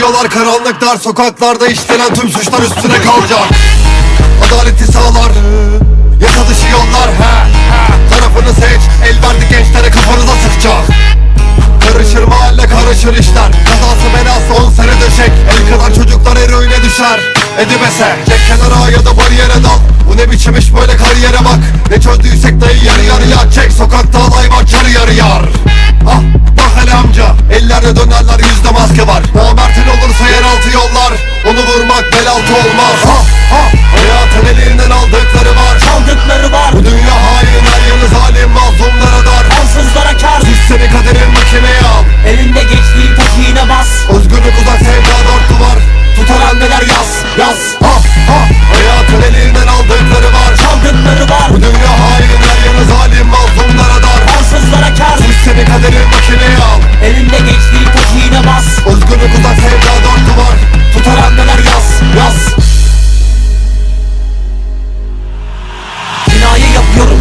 Yürüyorlar karanlık dar sokaklarda işlenen tüm suçlar üstüne kalacak. Adaleti sağlar Yasa dışı yollar he. Tarafını seç El verdi gençlere kafanıza sıkacak. Karışır mahalle karışır işler. Kazası belası on sene döşek. El kadar çocuklar eroine düşer. Edibese Çek kenara ya da bariyere dal. Bu ne biçim iş böyle kariyere bak. Ne çözdüysek dayı yarı Ellerde dönerler yüzde maske var. Namertin olursa yeraltı yollar. Onu vurmak bel altı olmaz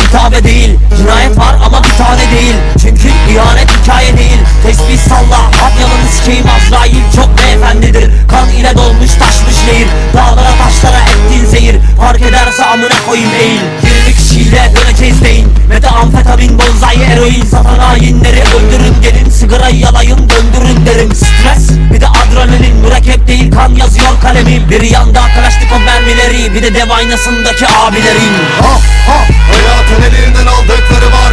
hitabe değil. Cinayet var ama bir tane değil. Çünkü ihanet hikaye değil. Tesbih salla at yalanı sikeyim Azrail çok beyefendidir. Kan ile dolmuş taşmış nehir. Dağlara taşlara ettiğin zehir. Fark ederse amına koyayım eğil. 20 kişiyle döneceğiz deyin. Meta amfetamin bonzai eroin Satan hainleri öldürün gelin. Sigarayı yalayın döndürün derim. Stres adrenalin Mürekkep değil kan yazıyor kalemim. Bir yanda Kalaşnikov mermileri Bir de dev aynasındaki abilerin Ha ha. Hayatın elinden aldıkları var